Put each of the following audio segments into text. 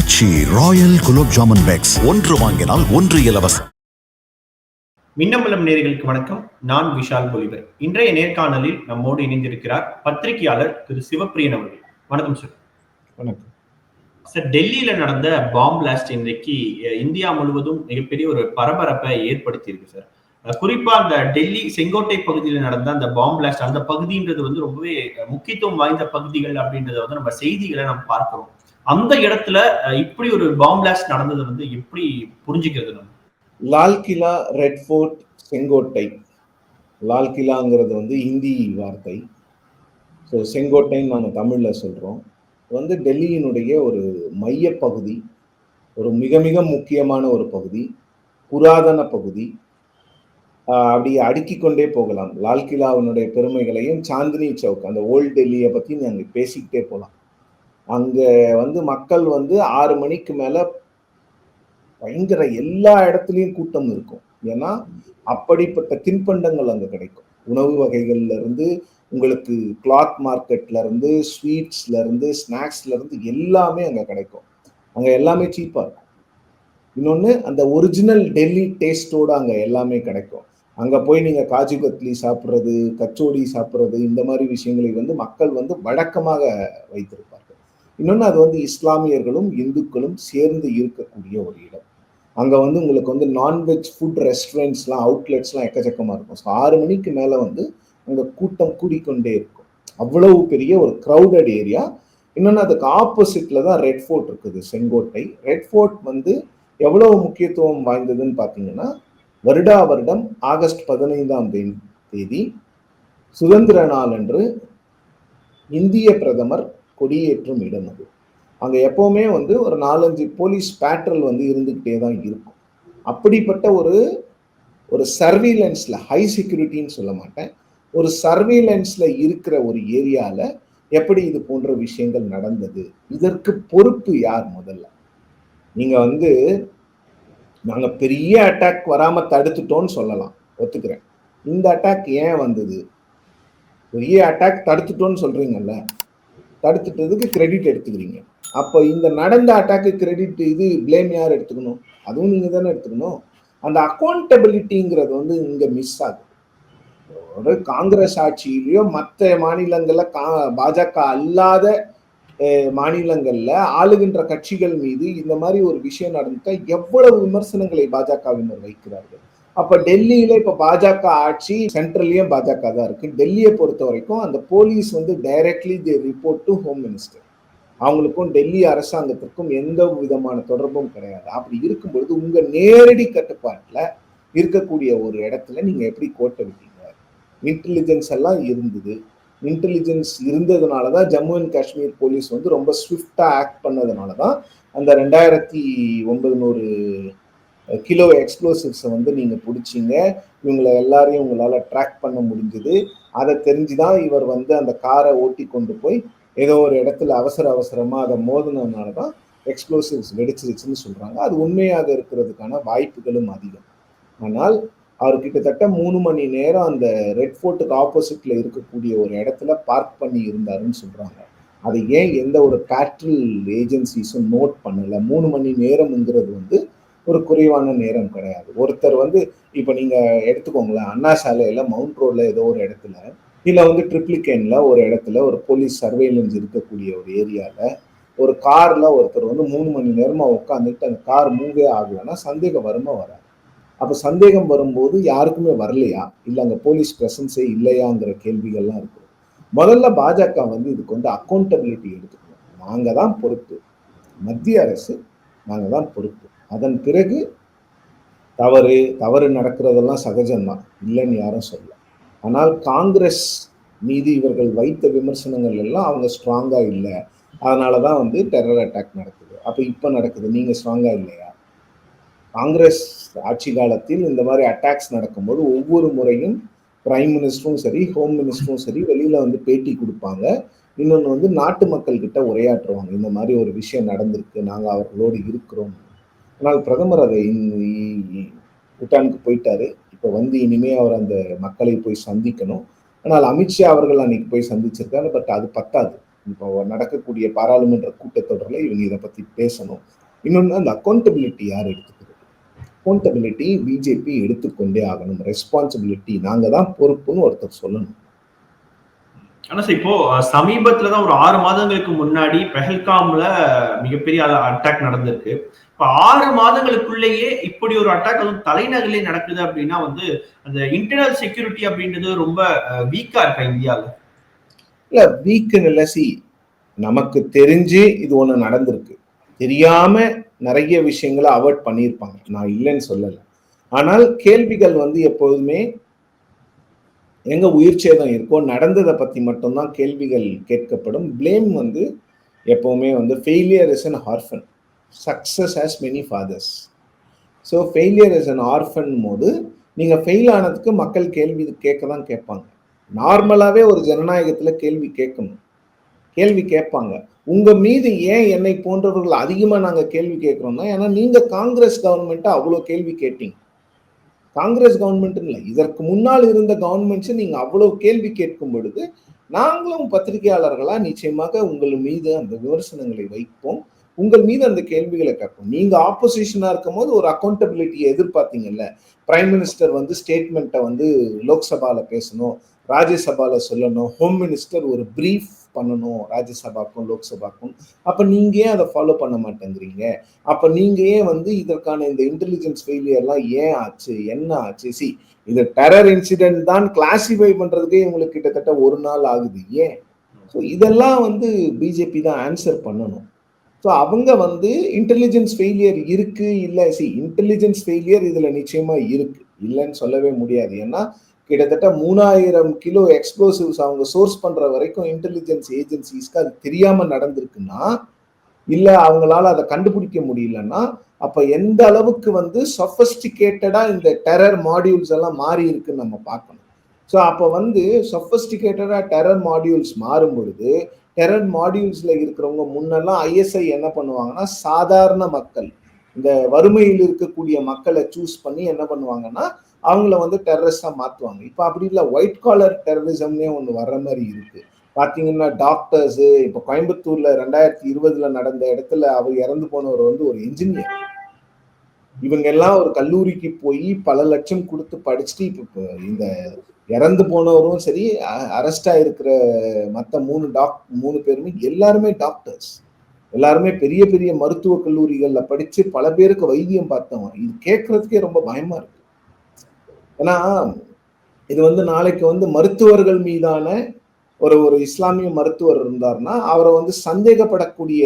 ஆச்சி royal gulab jamun packs ஒன்று வாங்கினால் ஒன்று இலவசம். மின்னம்பலம் நேர்களுக்கு வணக்கம். நான் விஷால் பொலிவர். இன்றைய நேர்காணலில் நம்மோடு இணைந்திருக்கிறார் பத்திரிகையாளர் திரு சிவப்பிரியன் அவர்கள். வணக்கம் சார் வணக்கம். சார் டெல்லியில நடந்த பாம் பிளாஸ்ட் இன்றைக்கு இந்தியா முழுவதும் மிகப்பெரிய ஒரு பரபரப்பை ஏற்படுத்தி இருக்கு சார் குறிப்பா அந்த டெல்லி செங்கோட்டை பகுதியில் நடந்த அந்த பாம் பிளாஸ்ட் அந்த பகுதின்றது வந்து ரொம்பவே முக்கியத்துவம் வாய்ந்த பகுதிகள் அப்படின்றத வந்து நம்ம செய்திகளை நம்ம பார்க்கிறோம். அந்த இடத்துல இப்படி ஒரு பாம் பிளாஸ்ட் நடந்தது வந்து எப்படி புரிஞ்சுக்கிறது நம்ம லால் கிலா ரெட் ஃபோர்ட் செங்கோட்டை. லால் கிலாங்கிறது வந்து ஹிந்தி வார்த்தை. ஸோ செங்கோட்டைன்னு நாங்கள் தமிழில் சொல்கிறோம் வந்து டெல்லியினுடைய ஒரு மையப்பகுதி. ஒரு மிக மிக முக்கியமான ஒரு பகுதி. புராதன பகுதி. அப்படியே அப்படி கொண்டே போகலாம். லால் கிலாவினுடைய பெருமைகளையும் சாந்தினி சவுக் அந்த ஓல்டு டெல்லியை பற்றி நாங்கள் பேசிக்கிட்டே போகலாம் அங்கே வந்து மக்கள் வந்து ஆறு மணிக்கு மேலே பயங்கர எல்லா இடத்துலையும் கூட்டம் இருக்கும். ஏன்னா அப்படிப்பட்ட தின்பண்டங்கள் அங்கே கிடைக்கும். உணவு வகைகள்ல இருந்து உங்களுக்கு கிளாத் மார்க்கெட்ல இருந்து ஸ்வீட்ஸ்ல இருந்து ஸ்நாக்ஸ்ல இருந்து எல்லாமே அங்கே கிடைக்கும். அங்கே எல்லாமே சீப்பாக இருக்கும். இன்னொன்று அந்த ஒரிஜினல் டெல்லி டேஸ்டோட அங்கே எல்லாமே கிடைக்கும். அங்கே போய் நீங்கள் காஜு கத்லி சாப்பிட்றது கச்சோடி சாப்பிட்றது இந்த மாதிரி விஷயங்களை வந்து மக்கள் வந்து வழக்கமாக வைத்திருப்பாங்க. இன்னொன்று அது வந்து இஸ்லாமியர்களும் இந்துக்களும் சேர்ந்து இருக்கக்கூடிய ஒரு இடம். அங்கே வந்து உங்களுக்கு வந்து நான்வெஜ் ஃபுட் ரெஸ்டாரண்ட்ஸ்லாம் அவுட்லெட்ஸ்லாம் எக்கச்சக்கமாக இருக்கும். ஸோ ஆறு மணிக்கு மேலே வந்து அங்கே கூட்டம் கூடிக்கொண்டே இருக்கும். அவ்வளவு பெரிய ஒரு க்ரௌடட் ஏரியா இன்னொன்று அதுக்கு ஆப்போசிட்டில் தான் ரெட் ஃபோர்ட் இருக்குது செங்கோட்டை. ரெட் ஃபோர்ட் வந்து எவ்வளவு முக்கியத்துவம் வாய்ந்ததுன்னு பார்த்தீங்கன்னா வருடா வருடம் ஆகஸ்ட் பதினைந்தாம் தேதி தேதி சுதந்திர நாள் அன்று இந்திய பிரதமர் கொடியேற்றும் இடம் அது. அங்கே எப்போவுமே வந்து ஒரு நாலஞ்சு போலீஸ் பேட்ரல் வந்து இருந்துக்கிட்டே தான் இருக்கும். அப்படிப்பட்ட ஒரு ஒரு சர்வீலன்ஸில் ஹை செக்யூரிட்டின்னு சொல்ல மாட்டேன். ஒரு சர்வீலன்ஸில் இருக்கிற ஒரு ஏரியாவில் எப்படி இது போன்ற விஷயங்கள் நடந்தது? இதற்கு பொறுப்பு யார் முதல்ல? நீங்கள் வந்து நாங்கள் பெரிய அட்டாக் வராமல் தடுத்துட்டோம்னு சொல்லலாம். ஒத்துக்கிறேன். இந்த அட்டாக் ஏன் வந்தது? பெரிய அட்டாக் தடுத்துட்டோம்னு சொல்கிறீங்கல்ல தடுத்துட்டதுக்கு கிரெடிட் எடுத்துக்கிறீங்க. அப்போ இந்த நடந்த அட்டாக்கு கிரெடிட் இது பிளேம் யார் எடுத்துக்கணும்? அதுவும் நீங்கள் தானே எடுத்துக்கணும். அந்த அக்கௌண்டபிலிட்டிங்கிறது வந்து இங்கே மிஸ் ஆகுது. ஒரு காங்கிரஸ் ஆட்சியிலையோ மற்ற மாநிலங்கள்ல கா பாஜக அல்லாத மாநிலங்களில் மாநிலங்கள்ல ஆளுகின்ற கட்சிகள் மீது இந்த மாதிரி ஒரு விஷயம் நடந்துட்டா எவ்வளவு விமர்சனங்களை பாஜகவினர் வைக்கிறார்கள்? அப்ப டெல்லியில இப்ப பாஜக ஆட்சி சென்ட்ரல்லையும் பாஜக தான் இருக்கு. டெல்லியை பொறுத்த வரைக்கும் அந்த போலீஸ் வந்து directly the report to home minister அவங்களுக்கும் டெல்லி அரசாங்கத்திற்கும் எந்த விதமான தொடர்பும் கிடையாது. அப்படி இருக்கும் பொழுது உங்க நேரடி கட்டுப்பாட்டில் இருக்கக்கூடிய ஒரு இடத்துல நீங்க எப்படி கோட்டை விட்டீங்க? இன்டெலிஜென்ஸ் எல்லாம் இருந்தது. இன்டெலிஜென்ஸ் இருந்ததுனால தான் ஜம்மு அண்ட் காஷ்மீர் போலீஸ் வந்து ரொம்ப ஸ்விஃப்டாக ஆக்ட் பண்ணதுனால தான் அந்த ரெண்டாயிரத்தி ஒன்பது நூறு கிலோ எக்ஸ்ப்ளோசிவ்ஸை வந்து நீங்கள் பிடிச்சிங்க. இவங்களை எல்லாரையும் உங்களால் ட்ராக் பண்ண முடிஞ்சுது. அதை தெரிஞ்சு தான் இவர் வந்து அந்த காரை ஓட்டி கொண்டு போய் ஏதோ ஒரு இடத்துல அவசர அவசரமாக அதை மோதினதுனால தான் எக்ஸ்ப்ளோசிவ்ஸ் வெடிச்சிருச்சுன்னு சொல்கிறாங்க அது உண்மையாக இருக்கிறதுக்கான வாய்ப்புகளும் அதிகம். ஆனால் அவர் கிட்டத்தட்ட மூணு மணி நேரம் அந்த ரெட் ஃபோர்ட்டுக்கு ஆப்போசிட்ல இருக்கக்கூடிய ஒரு இடத்துல பார்க் பண்ணி இருந்தாருன்னு சொல்றாங்க. அதை ஏன் எந்த ஒரு பேட்ரல் ஏஜென்சிஸும் நோட் பண்ணல? மூணு மணி நேரம்ங்கிறது வந்து ஒரு குறைவான நேரம் கிடையாது. ஒருத்தர் வந்து இப்போ நீங்கள் எடுத்துக்கோங்களேன் அண்ணா சாலையில் மவுண்ட் ரோடில் ஏதோ ஒரு இடத்துல இல்லை வந்து ட்ரிப்ளிகேனில் ஒரு இடத்துல ஒரு போலீஸ் சர்வேலன்ஸ் இருக்கக்கூடிய ஒரு ஏரியாவில் ஒரு காரில் ஒருத்தர் வந்து மூணு மணி நேரமாக உட்காந்துட்டு அந்த கார் மூவே ஆகலைன்னா சந்தேகம் வருமா வராது. அப்போ சந்தேகம் வரும்போது யாருக்குமே வரலையா? இல்லை அங்கே போலீஸ் பிரசன்ஸே இல்லையாங்கிற கேள்விகள்லாம் இருக்கு முதல்ல பாஜக வந்து இதுக்கு வந்து அக்கௌண்டபிலிட்டி எடுத்துக்கணும். நாங்கள் தான் பொறுப்பு. மத்திய அரசு நாங்கள் தான் பொறுப்பு. அதன் பிறகு தவறு தவறு நடக்கிறதெல்லாம் சகஜம்தான். இல்லைன்னு யாரும் சொல்ல ஆனால் காங்கிரஸ் மீது இவர்கள் வைத்த விமர்சனங்கள் எல்லாம் அவங்க ஸ்ட்ராங்காக இல்லை. அதனால தான் வந்து டெரர் அட்டாக் நடக்குது. அப்போ இப்போ நடக்குது. நீங்கள் ஸ்ட்ராங்காக இல்லையா? காங்கிரஸ் ஆட்சி காலத்தில் இந்த மாதிரி அட்டாக்ஸ் நடக்கும்போது ஒவ்வொரு முறையும் பிரைம் மினிஸ்டரும் சரி ஹோம் மினிஸ்டரும் சரி வெளியில் வந்து பேட்டி கொடுப்பாங்க. இன்னொன்று வந்து நாட்டு மக்கள்கிட்ட உரையாற்றுவாங்க. இந்த மாதிரி ஒரு விஷயம் நடந்திருக்கு. நாங்கள் அவர்களோடு இருக்கிறோம். ஆனால் பிரதமர் அதை பூட்டானுக்கு போயிட்டாரு. இப்போ வந்து இனிமே அவர் அந்த மக்களை போய் சந்திக்கணும். ஆனால் அமித்ஷா அவர்கள் அன்னைக்கு போய் சந்திச்சிருக்காரு பட் அது பத்தாது. இப்போ நடக்கக்கூடிய பாராளுமன்ற கூட்டத்தொடரில் இவங்க இதை பத்தி பேசணும். இன்னொன்று அந்த அக்கௌண்டபிலிட்டி யார் எடுத்துக்கிறது அக்கௌண்டபிலிட்டி பிஜேபி எடுத்துக்கொண்டே ஆகணும். ரெஸ்பான்சிபிலிட்டி நாங்கள் தான் பொறுப்புன்னு ஒருத்தர் சொல்லணும். ஆனா சார் இப்போ சமீபத்துல தான் ஒரு ஆறு மாதங்களுக்கு முன்னாடி பெஹல்காம்ல மிகப்பெரிய அட்டாக் நடந்திருக்கு. இப்ப ஆறு மாதங்களுக்குள்ளேயே இப்படி ஒரு அட்டாக் அதுவும் தலைநகரிலே நடக்குது அப்படின்னா வந்து அந்த இன்டர்னல் செக்யூரிட்டி அப்படின்றது ரொம்ப வீக்கா இருக்கா இந்தியாவில்? இல்ல வீக்குன்னு இல்லை சி நமக்கு தெரிஞ்சு இது ஒண்ணு நடந்திருக்கு. தெரியாம நிறைய விஷயங்களை அவாய்ட் பண்ணியிருப்பாங்க. நான் இல்லைன்னு சொல்லல. ஆனால் கேள்விகள் வந்து எப்போதுமே எங்கே உயிர் சேதம் இருக்கோ நடந்ததை பற்றி மட்டும்தான் கேள்விகள் கேட்கப்படும். பிளேம் வந்து எப்போவுமே வந்து failure is an orphan success has many fathers so failure is an orphan போது நீங்கள் ஃபெயில் ஆனதுக்கு மக்கள் கேள்வி கேட்க தான் கேட்பாங்க நார்மலாகவே ஒரு ஜனநாயகத்தில் கேள்வி கேட்கணும். கேள்வி கேட்பாங்க. உங்கள் மீது ஏன் என்னை போன்றவர்கள் அதிகமாக நாங்கள் கேள்வி கேட்குறோம்னா ஏன்னா நீங்கள் காங்கிரஸ் கவர்மெண்ட்டை அவ்வளோ கேள்வி கேட்டீங்க. காங்கிரஸ் கவர்மெண்ட் இல்லை. இதற்கு முன்னால் இருந்த கவர்மெண்ட்ஸை நீங்கள் அவ்வளோ கேள்வி கேட்கும் பொழுது நாங்களும் பத்திரிகையாளர்களாக நிச்சயமாக உங்கள் மீது அந்த விமர்சனங்களை வைப்போம். உங்கள் மீது அந்த கேள்விகளை கேட்போம். நீங்க ஆப்போசிஷனா இருக்கும் போது ஒரு அக்கௌண்டபிலிட்டியை எதிர்பார்த்தீங்கல்ல. பிரைம் மினிஸ்டர் வந்து ஸ்டேட்மெண்ட்டை வந்து லோக்சபால பேசணும் ராஜ்யசபால சொல்லணும் ஹோம் மினிஸ்டர் ஒரு பிரீஃப் பண்ணணும் ராஜ்யசபாக்கும் லோக்சபாக்கும். அப்ப நீங்க ஏன் அதை ஃபாலோ பண்ண மாட்டேங்கிறீங்க? அப்ப நீங்க ஏன் வந்து இதற்கான இந்த இன்டெலிஜென்ஸ் ஃபெயிலியர்லாம் ஏன் ஆச்சு? என்ன ஆச்சு? சி இது டெரர் இன்சிடென்ட் தான் கிளாசிஃபை பண்றதுக்கே இவங்களுக்கு கிட்டத்தட்ட ஒரு நாள் ஆகுது. ஏன்? ஸோ இதெல்லாம் வந்து பிஜேபி தான் ஆன்சர் பண்ணணும். ஸோ அவங்க வந்து இன்டெலிஜென்ஸ் ஃபெயிலியர் இருக்கு இல்லை சி இன்டெலிஜென்ஸ் ஃபெயிலியர் இதுல நிச்சயமா இருக்கு. இல்லைன்னு சொல்லவே முடியாது. ஏன்னா கிட்டத்தட்ட மூணாயிரம் கிலோ எக்ஸ்ப்ளோசிவ்ஸ் அவங்க சோர்ஸ் பண்ற வரைக்கும் இன்டெலிஜென்ஸ் ஏஜென்சிஸ்க்கு அது தெரியாம நடந்திருக்குன்னா இல்ல அவங்களால அதை கண்டுபிடிக்க முடியலன்னா அப்ப எந்த அளவுக்கு வந்து சொஃபஸ்டிகேட்டடா இந்த டெரர் மாடியூல்ஸ் எல்லாம் மாறி இருக்குன்னு நம்ம பார்க்கணும். ஸோ அப்போ வந்து சொஃபஸ்டிகேட்டடா டெரர் மாடியூல்ஸ் மாறும் பொழுது டெரர் மாடியூல்ஸ்ல இருக்கிறவங்க முன்னெல்லாம் ஐஎஸ்ஐ என்ன பண்ணுவாங்கன்னா சாதாரண மக்கள் இந்த வறுமையில் இருக்கக்கூடிய மக்களை சூஸ் பண்ணி என்ன பண்ணுவாங்கன்னா அவங்கள வந்து டெரரிஸ்டா மாத்துவாங்க. இப்போ அப்படி இல்லை ஒயிட் காலர் டெரரிசம்னே ஒன்று வர்ற மாதிரி இருக்கு. பாத்தீங்கன்னா டாக்டர்ஸ் இப்போ கோயம்புத்தூர்ல ரெண்டாயிரத்தி இருபதுல நடந்த இடத்துல அவர் இறந்து போனவர் வந்து ஒரு இன்ஜினியர் இவங்க எல்லாம் ஒரு கல்லூரிக்கு போய் பல லட்சம் கொடுத்து படிச்சுட்டு இப்போ இந்த இறந்து போனவரும் சரி அரெஸ்ட் இருக்கிற மற்ற மூணு டாக் மூணு பேருமே எல்லாருமே டாக்டர்ஸ் எல்லாருமே பெரிய பெரிய மருத்துவ கல்லூரிகள்ல படிச்சு பல பேருக்கு வைத்தியம் பார்த்தவங்க இது கேட்கறதுக்கே ரொம்ப பயமா இருக்கு. ஏன்னா இது வந்து நாளைக்கு வந்து மருத்துவர்கள் மீதான ஒரு ஒரு இஸ்லாமிய மருத்துவர் இருந்தார்னா அவரை வந்து சந்தேகப்படக்கூடிய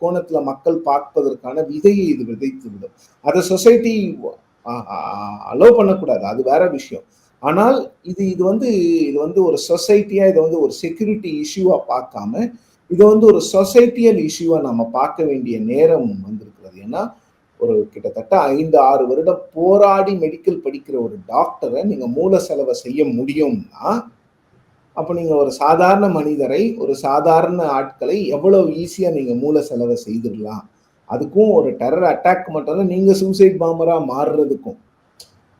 கோணத்துல மக்கள் பார்ப்பதற்கான விதையை இது விதைத்து விடும் அதை சொசைட்டி அலோவ் பண்ணக்கூடாது. அது வேற விஷயம். ஆனால் இது இது வந்து இது வந்து ஒரு சொசைட்டியா இதை வந்து ஒரு செக்யூரிட்டி இஷ்யூவா பார்க்காம இதை வந்து ஒரு சொசைட்டியல் இஷ்யூவா நம்ம பார்க்க வேண்டிய நேரம் வந்திருக்கிறது. ஏன்னா ஒரு கிட்டத்தட்ட ஐந்து ஆறு வருடம் போராடி மெடிக்கல் படிக்கிற ஒரு டாக்டரை நீங்க மூல செலவை செய்ய முடியும்னா அப்போ நீங்க ஒரு சாதாரண மனிதரை ஒரு சாதாரண ஆட்களை எவ்வளவு ஈஸியா நீங்க மூல செலவை செய்திடலாம். அதுக்கும் ஒரு டெரர் அட்டாக் மட்டும் நீங்க சூசைட் பாம்பரா மாறுறதுக்கும்.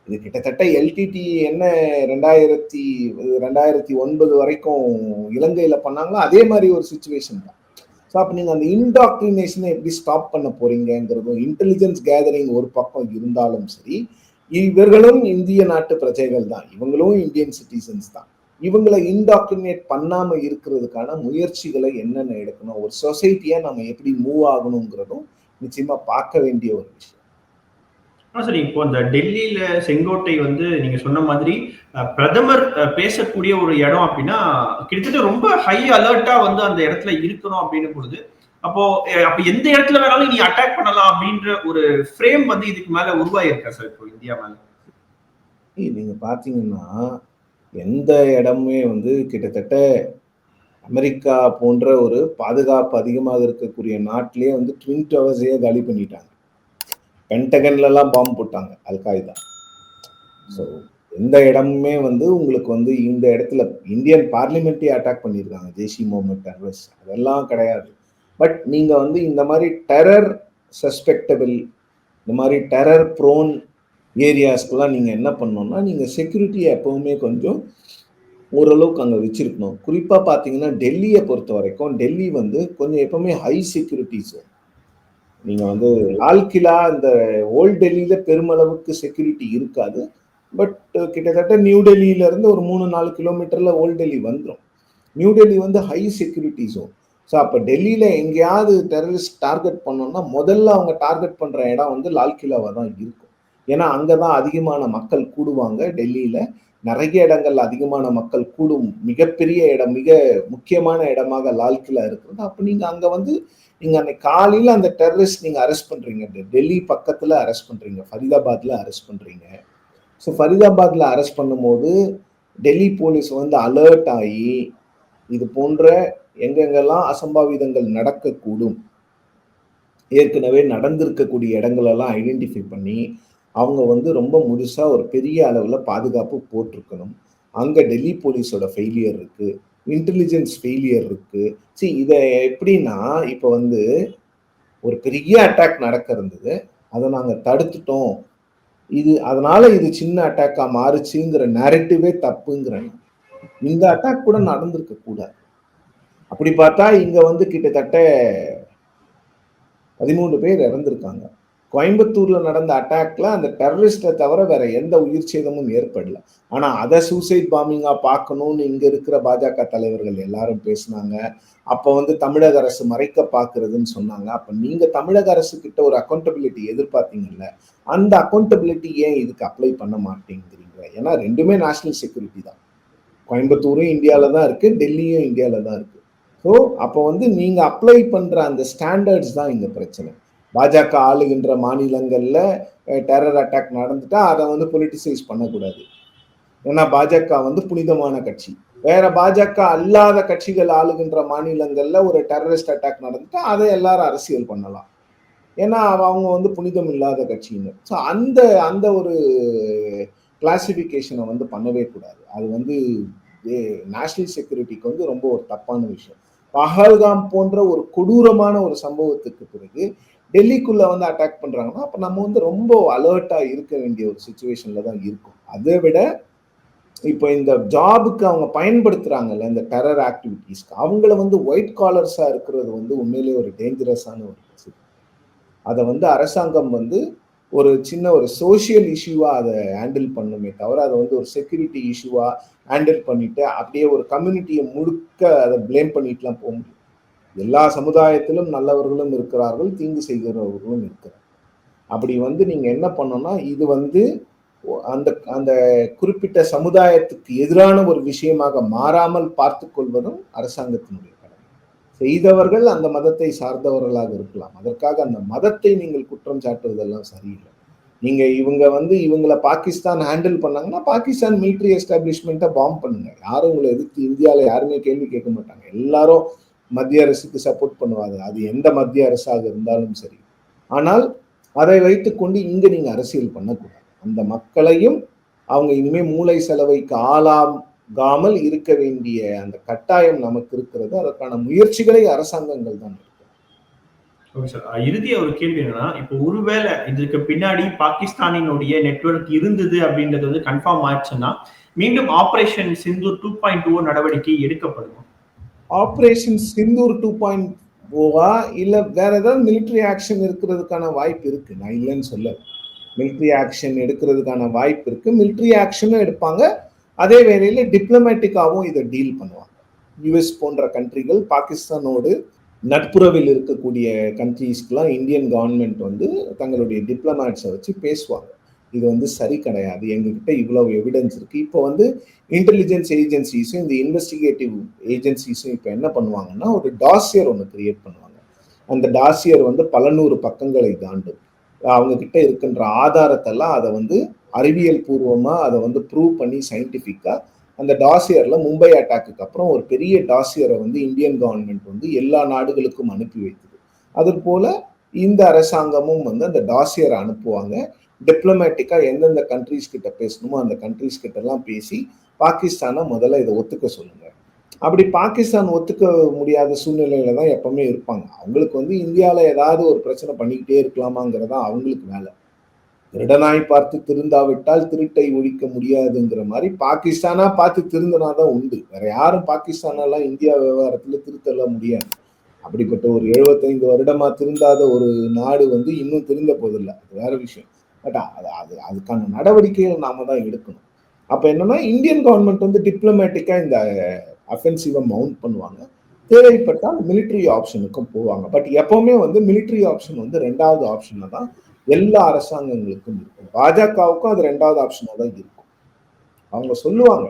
இது கிட்டத்தட்ட எல்டிடி என்ன ரெண்டாயிரத்தி ரெண்டாயிரத்தி ஒன்பது வரைக்கும் இலங்கையில பண்ணாங்களோ அதே மாதிரி ஒரு சுச்சுவேஷன் தான். ஸோ அப்போ நீங்கள் அந்த இன்டாக்டினேஷனை எப்படி ஸ்டாப் பண்ண போறீங்கிறதும் இன்டெலிஜென்ஸ் கேதரிங் ஒரு பக்கம் இருந்தாலும் சரி இவர்களும் இந்திய நாட்டு பிரஜைகள் தான். இவங்களும் இந்தியன் சிட்டிசன்ஸ் தான். இவங்களை இன்டாக்டினேட் பண்ணாமல் இருக்கிறதுக்கான முயற்சிகளை என்னென்ன எடுக்கணும் ஒரு சொசைட்டியாக நம்ம எப்படி மூவ் ஆகணுங்கிறதும் நிச்சயமாக பார்க்க வேண்டிய ஒரு விஷயம். சரி. இப்போ இந்த டெல்லியில செங்கோட்டை வந்து நீங்க சொன்ன மாதிரி பிரதமர் பேசக்கூடிய ஒரு இடம் அப்படின்னா கிட்டத்தட்ட ரொம்ப ஹை அலர்ட்டா வந்து அந்த இடத்துல இருக்கணும் அப்படின்னு பொழுது அப்போ அப்ப எந்த இடத்துல வேணாலும் நீ அட்டாக் பண்ணலாம் அப்படின்ற ஒரு ஃப்ரேம் வந்து இதுக்கு மேல உருவாயிருக்கா சார் இப்போ இந்தியா மேல? நீங்க பாத்தீங்கன்னா எந்த இடமுமே வந்து கிட்டத்தட்ட அமெரிக்கா போன்ற ஒரு பாதுகாப்பு அதிகமாக இருக்கக்கூடிய நாட்டிலேயே வந்து ட்வின் டவர்ஸையே காலி பண்ணிட்டாங்க. பென்டகன்லலாம் பாம்பு போட்டாங்க அல்காய்தா. ஸோ எந்த இடமுமே வந்து உங்களுக்கு வந்து இந்த இடத்துல இந்தியன் பார்லிமெண்ட்டே அட்டாக் பண்ணியிருக்காங்க ஜெய்ஷி முகமது டெரரிஸ்ட் அதெல்லாம் கிடையாது. பட் நீங்கள் வந்து இந்த மாதிரி டெரர் சஸ்பெக்டபிள் இந்த மாதிரி டெரர் ப்ரோன் ஏரியாஸ்க்கெல்லாம் நீங்கள் என்ன பண்ணணும்னா நீங்கள் செக்யூரிட்டியை எப்போவுமே கொஞ்சம் ஓரளவுக்கு அங்கே வச்சுருக்கணும். குறிப்பாக பார்த்தீங்கன்னா டெல்லியை பொறுத்த வரைக்கும் டெல்லி வந்து கொஞ்சம் எப்பவுமே ஹை செக்யூரிட்டி ஜோன் நீங்க வந்து லால் கிலா இந்த ஓல்ட் டெல்லியில பெருமளவுக்கு செக்யூரிட்டி இருக்காது. பட் கிட்டத்தட்ட நியூ டெல்லியில இருந்து ஒரு மூணு நாலு கிலோமீட்டர்ல ஓல்ட் டெல்லி வந்துடும் நியூ டெல்லி வந்து ஹை செக்யூரிட்டி ஜோன் ஸோ அப்போ டெல்லியில எங்கேயாவது டெரரிஸ்ட் டார்கெட் பண்ணோம்னா முதல்ல அவங்க டார்கெட் பண்ற இடம் வந்து லால் கிலாவாக தான் இருக்கும். ஏன்னா அங்கதான் அதிகமான மக்கள் கூடுவாங்க டெல்லியில. நிறைய இடங்கள்ல அதிகமான மக்கள் கூடும். மிகப்பெரிய இடம் மிக முக்கியமான இடமாக லால் கிலா இருக்கிறது. அப்போ நீங்க அங்க வந்து நீங்க அன்னைக்கு காலையில அந்த டெரரிஸ்ட் நீங்க அரெஸ்ட் பண்றீங்க. டெல்லி பக்கத்துல அரெஸ்ட் பண்றீங்க. ஃபரிதாபாத்ல அரெஸ்ட் பண்றீங்க. ஸோ ஃபரிதாபாத்ல அரெஸ்ட் பண்ணும்போது டெல்லி போலீஸ் வந்து அலர்ட் ஆகி இது போன்ற எங்கெங்கெல்லாம் அசம்பாவிதங்கள் நடக்கக்கூடும் ஏற்கனவே நடந்திருக்கக்கூடிய இடங்களெல்லாம் ஐடென்டிஃபை பண்ணி அவங்க வந்து ரொம்ப முழுசாக ஒரு பெரிய அளவில் பாதுகாப்பு போட்டிருக்கணும். அங்கே டெல்லி போலீஸோட ஃபெயிலியர் இருக்குது இன்டெலிஜென்ஸ் ஃபெயிலியர் இருக்கு. சி இதை எப்படின்னா இப்போ வந்து ஒரு பெரிய அட்டாக் நடக்க இருந்தது அதை நாங்கள் தடுத்துட்டோம். இது அதனால இது சின்ன அட்டாக்கா மாறுச்சுங்கிற நேரட்டிவே தப்புங்கிறேன் இந்த அட்டாக் கூட நடந்திருக்க கூடாது. அப்படி பார்த்தா இங்க வந்து கிட்டத்தட்ட பதிமூணு பேர் இறந்திருக்காங்க. கோயம்புத்தூர்ல நடந்த அட்டாக்ல அந்த டெரரிஸ்டை தவிர வேற எந்த உயிர் சேதமும் ஏற்படல. ஆனா அதை சூசைட் பாம்பிங்கா பார்க்கணும்னு இங்க இருக்கிற பாஜக தலைவர்கள் எல்லாரும் பேசினாங்க. அப்ப வந்து தமிழக அரசு மறைக்க பாக்குறதுன்னு சொன்னாங்க. அப்ப நீங்க தமிழக அரசு கிட்ட ஒரு அக்கௌண்டபிலிட்டி எதிர்பார்த்தீங்கல்ல அந்த அக்கௌண்டபிலிட்டி ஏன் இதுக்கு அப்ளை பண்ண மாட்டேங்கிறீங்க? ஏன்னா ரெண்டுமே நேஷனல் செக்யூரிட்டி தான். கோயம்புத்தூரும் இந்தியாவில தான் இருக்கு டெல்லியும் இந்தியாவில தான் இருக்கு. ஸோ அப்போ வந்து நீங்க அப்ளை பண்ற அந்த ஸ்டாண்டர்ட்ஸ் தான் இங்கே பிரச்சனை. பாஜக ஆளுகின்ற மாநிலங்களில் டெரர் அட்டாக் நடந்துட்டா அதை வந்து பொலிட்டிசைஸ் பண்ணக்கூடாது. ஏன்னா பாஜக வந்து புனிதமான கட்சி. வேற பாஜக அல்லாத கட்சிகள் ஆளுகின்ற மாநிலங்களில் ஒரு டெரரிஸ்ட் அட்டாக் நடந்துட்டா அதை எல்லாரும் அரசியல் பண்ணலாம். ஏன்னா அவங்க வந்து புனிதம் இல்லாத கட்சின்னு ஸோ அந்த அந்த ஒரு கிளாசிஃபிகேஷனை வந்து பண்ணவே கூடாது. அது வந்து நேஷனல் செக்யூரிட்டிக்கு வந்து ரொம்ப ஒரு தப்பான விஷயம். பஹல்காம் போன்ற ஒரு கொடூரமான ஒரு சம்பவத்துக்கு பிறகு டெல்லிக்குள்ள வந்து அட்டாக் பண்றாங்கன்னா அப்ப நம்ம வந்து ரொம்ப அலர்ட்டா இருக்க வேண்டிய ஒரு சுச்சுவேஷன்ல தான் இருக்கும். அதை விட இப்போ இந்த ஜாபுக்கு அவங்க பயன்படுத்துறாங்கல்ல இந்த டெரர் ஆக்டிவிட்டீஸ்க்கு அவங்கள வந்து ஒயிட் காலர்ஸா இருக்கிறது வந்து உண்மையிலேயே ஒரு டேஞ்சரஸான ஒரு விஷயம் அதை வந்து அரசாங்கம் வந்து ஒரு சின்ன ஒரு சோஷியல் இஷ்யூவா அதை ஹேண்டில் பண்ணுமே தவிர அதை வந்து ஒரு செக்யூரிட்டி இஷ்யூவா ஹேண்டில் பண்ணிட்டு அப்படியே ஒரு கம்யூனிட்டியை முழுக்க அதை ப்ளேம் பண்ணிட்டுலாம் போக முடியும் எல்லா சமுதாயத்திலும் நல்லவர்களும் இருக்கிறார்கள் தீங்கு செய்கிறவர்களும் இருக்கிறார்கள். அப்படி வந்து நீங்க என்ன பண்ணணும்னா இது வந்து அந்த அந்த குறிப்பிட்ட சமுதாயத்துக்கு எதிரான ஒரு விஷயமாக மாறாமல் பார்த்து கொள்வதும் அரசாங்கத்தினுடைய கடமை. செய்தவர்கள் அந்த மதத்தை சார்ந்தவர்களாக இருக்கலாம். அதற்காக அந்த மதத்தை நீங்கள் குற்றம் சாட்டுவதெல்லாம் சரியில்லை. நீங்க இவங்க வந்து இவங்கள பாகிஸ்தான் ஹேண்டில் பண்ணாங்கன்னா பாகிஸ்தான் மிலிட்ரி எஸ்டாப்ளிஷ்மெண்ட்டை பாம்ப் பண்ணுங்க. யாரும் உங்களை எதிர்த்து இந்தியாவில் யாருமே கேள்வி கேட்க மாட்டாங்க. எல்லாரும் மத்திய அரசுக்கு சப்போர்ட் பண்ணுவாங்க. அது எந்த மத்திய அரசாக இருந்தாலும் சரி. ஆனால் அதை வைத்துக்கொண்டு இங்கே நீங்க அரசியல் பண்ணக்கூடாது. அந்த மக்களையும் அவங்க இனிமே மூளை செலவைக்கு ஆளாகாமல் இருக்க வேண்டிய அந்த கட்டாயம் நமக்கு இருக்கிறது. அதற்கான முயற்சிகளை அரசாங்கங்கள் தான் எடுக்கும். இறுதியா ஒரு கேள்வி என்னன்னா இப்போ ஒருவேளை இதுக்கு பின்னாடி பாகிஸ்தானினுடைய நெட்வொர்க் இருந்தது அப்படின்றது வந்து கன்ஃபார்ம் ஆயிடுச்சுன்னா மீண்டும் operation Sindoor two point two நடவடிக்கை எடுக்கப்படும்? ஆப்ரேஷன் சிந்தூர் டூ பாயிண்ட் ஓவா இல்லை வேற ஏதாவது மிலிட்ரி ஆக்ஷன் இருக்கிறதுக்கான வாய்ப்பு இருக்கு? நான் இல்லைன்னு சொல்ல மிலிட்ரி ஆக்ஷன் எடுக்கிறதுக்கான வாய்ப்பு இருக்கு. மிலிட்ரி ஆக்ஷனும் எடுப்பாங்க. அதே வேளையில் டிப்ளமேட்டிக்காகவும் இதை டீல் பண்ணுவாங்க. யுஎஸ் போன்ற கண்ட்ரிகள் பாகிஸ்தானோடு நட்புறவில் இருக்கக்கூடிய கண்ட்ரீஸ்க்கெலாம் இந்தியன் கவர்மெண்ட் வந்து தங்களுடைய டிப்ளமேட்ஸை வச்சு பேசுவாங்க. இது வந்து சரி கிடையாது. எங்ககிட்ட இவ்வளவு எவிடன்ஸ் இருக்கு. இப்போ வந்து இன்டெலிஜென்ஸ் ஏஜென்சிஸும் இந்த இன்வெஸ்டிகேட்டிவ் ஏஜென்சிஸும் இப்போ என்ன பண்ணுவாங்கன்னா ஒரு டாசியர் ஒன்று கிரியேட் பண்ணுவாங்க. அந்த டாசியர் வந்து பல நூறு பக்கங்களை தாண்டும். அவங்க கிட்ட இருக்கின்ற ஆதாரத்தெல்லாம் அதை வந்து அறிவியல் பூர்வமாக அதை வந்து ப்ரூவ் பண்ணி சயின்டிஃபிக்காக அந்த டாசியரில் மும்பை அட்டாக்கு அப்புறம் ஒரு பெரிய டாசியரை வந்து இந்தியன் கவர்மெண்ட் வந்து எல்லா நாடுகளுக்கும் அனுப்பி வைத்தது அது போல் இந்த அரசாங்கமும் வந்து அந்த டாசியரை அனுப்புவாங்க. டிப்ளமேட்டிக்காக எந்தெந்த கண்ட்ரீஸ் கிட்ட பேசணுமோ அந்த கண்ட்ரீஸ் கிட்டலாம் பேசி பாகிஸ்தானை முதல்ல இதை ஒத்துக்க சொல்லுங்க. அப்படி பாகிஸ்தான் ஒத்துக்க முடியாத சூழ்நிலையில தான் எப்பவுமே இருப்பாங்க. அவங்களுக்கு வந்து இந்தியாவில் ஏதாவது ஒரு பிரச்சனை பண்ணிக்கிட்டே இருக்கலாமாங்கிறதா அவங்களுக்கு வேலை. திருடனாய் பார்த்து திருந்தாவிட்டால் திருட்டை ஒழிக்க முடியாதுங்கிற மாதிரி பாகிஸ்தானா பார்த்து திருந்தினாதான் உண்டு. வேற யாரும் பாகிஸ்தானெல்லாம் இந்தியா விவகாரத்துல திருத்தல முடியாது. அப்படிப்பட்ட ஒரு எழுபத்தைந்து வருடமா திருந்தாத ஒரு நாடு வந்து இன்னும் திருந்த போதில்லை. அது வேற விஷயம். பட் அது அது அதுக்கான நடவடிக்கைகள் நாம தான் எடுக்கணும். அப்போ என்னன்னா இந்தியன் கவர்மெண்ட் வந்து டிப்ளமேட்டிக்காக இந்த அஃபென்சிவை மவுண்ட் பண்ணுவாங்க. தேவைப்பட்டால் மிலிட்ரி ஆப்ஷனுக்கும் போவாங்க. பட் எப்பவுமே வந்து மிலிட்ரி ஆப்ஷன் வந்து ரெண்டாவது ஆப்ஷன்ல தான் எல்லா அரசாங்கங்களுக்கும் இருக்கும். பாஜகவுக்கும் அது ரெண்டாவது ஆப்ஷனாக தான் இருக்கும். அவங்க சொல்லுவாங்க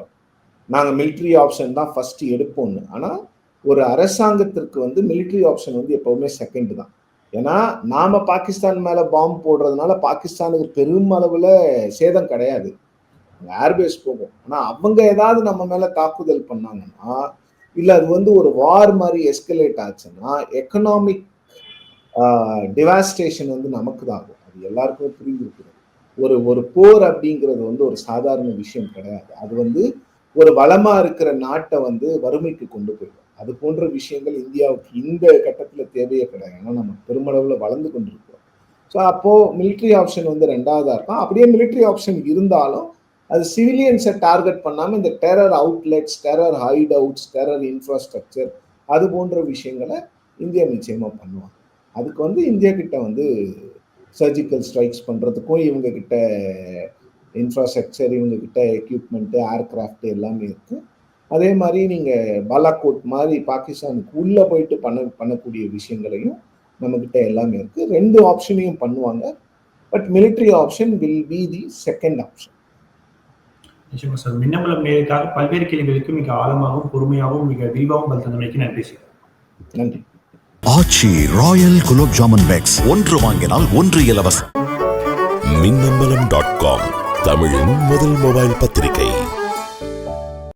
நாங்கள் மிலிட்ரி ஆப்ஷன் தான் ஃபர்ஸ்ட் எடுப்போம்னு. ஆனால் ஒரு அரசாங்கத்திற்கு வந்து மிலிட்ரி ஆப்ஷன் வந்து எப்பவுமே செகண்ட் தான். ஏன்னா நாம பாகிஸ்தான் மேல பாம்பு போடுறதுனால பாகிஸ்தானுக்கு பெரும் அளவுல சேதம் கிடையாது. ஏர்பேஸ் போகும். ஆனா அவங்க ஏதாவது நம்ம மேல தாக்குதல் பண்ணாங்கன்னா இல்ல அது வந்து ஒரு வார் மாதிரி எஸ்கலேட் ஆச்சுன்னா எக்கனாமிக் டிவாஸ்டேஷன் வந்து நமக்கு தான் ஆகும். அது எல்லாருக்குமே புரிஞ்சிருக்குது ஒரு ஒரு போர் அப்படிங்கிறது வந்து ஒரு சாதாரண விஷயம் கிடையாது. அது வந்து ஒரு வளமா இருக்கிற நாட்டை வந்து வறுமைக்கு கொண்டு போயிடும். அது போன்ற விஷயங்கள் இந்தியாவுக்கு இந்த கட்டத்தில் தேவையே கிடையாது. ஏன்னா நம்ம பெருமளவில் வளர்ந்து கொண்டிருக்கோம் ஸோ அப்போது மிலிட்ரி ஆப்ஷன் வந்து ரெண்டாவதாக இருக்கும். அப்படியே மிலிட்ரி ஆப்ஷன் இருந்தாலும் அது சிவிலியன்ஸை டார்கெட் பண்ணாமல் இந்த terror outlets terror hideouts terror infrastructure அது போன்ற விஷயங்களை இந்தியா நிச்சயமாக பண்ணுவாங்க. அதுக்கு வந்து இந்தியா கிட்ட வந்து சர்ஜிக்கல் ஸ்ட்ரைக்ஸ் பண்ணுறதுக்கும் இவங்க கிட்ட இன்ஃப்ராஸ்ட்ரக்சர் இவங்க கிட்ட எக்யூப்மெண்ட் ஏர்கிராஃப்ட் எல்லாமே இருக்குது அதே மாதிரி நீங்க பாலாகோட் மாதிரி பாகிஸ்தானுக்கு உள்ள போயிட்டு பண்ண பண்ணக்கூடிய விஷயங்களையும் நம்ம கிட்ட எல்லாமே இருக்கு. ரெண்டு ஆப்ஷனையும் பண்ணுவாங்க. But military option will be the second option நிச்சயமா சார். மின்னம்பலம் நேருக்காக பல்வேறு கேள்விகளுக்கு மிக ஆழமாகவும் பொறுமையாகவும் மிக விரிவாகவும் பதில் தந்தமைக்கு நன்றி சார். நன்றி. ஆச்சி ராயல் குலோப் ஜாமன் பேக்ஸ் ஒன்று வாங்கினால் ஒன்று இலவசம். மின்னம்பலம் டாட் காம் தமிழின் முதல் மொபைல் பத்திரிகை.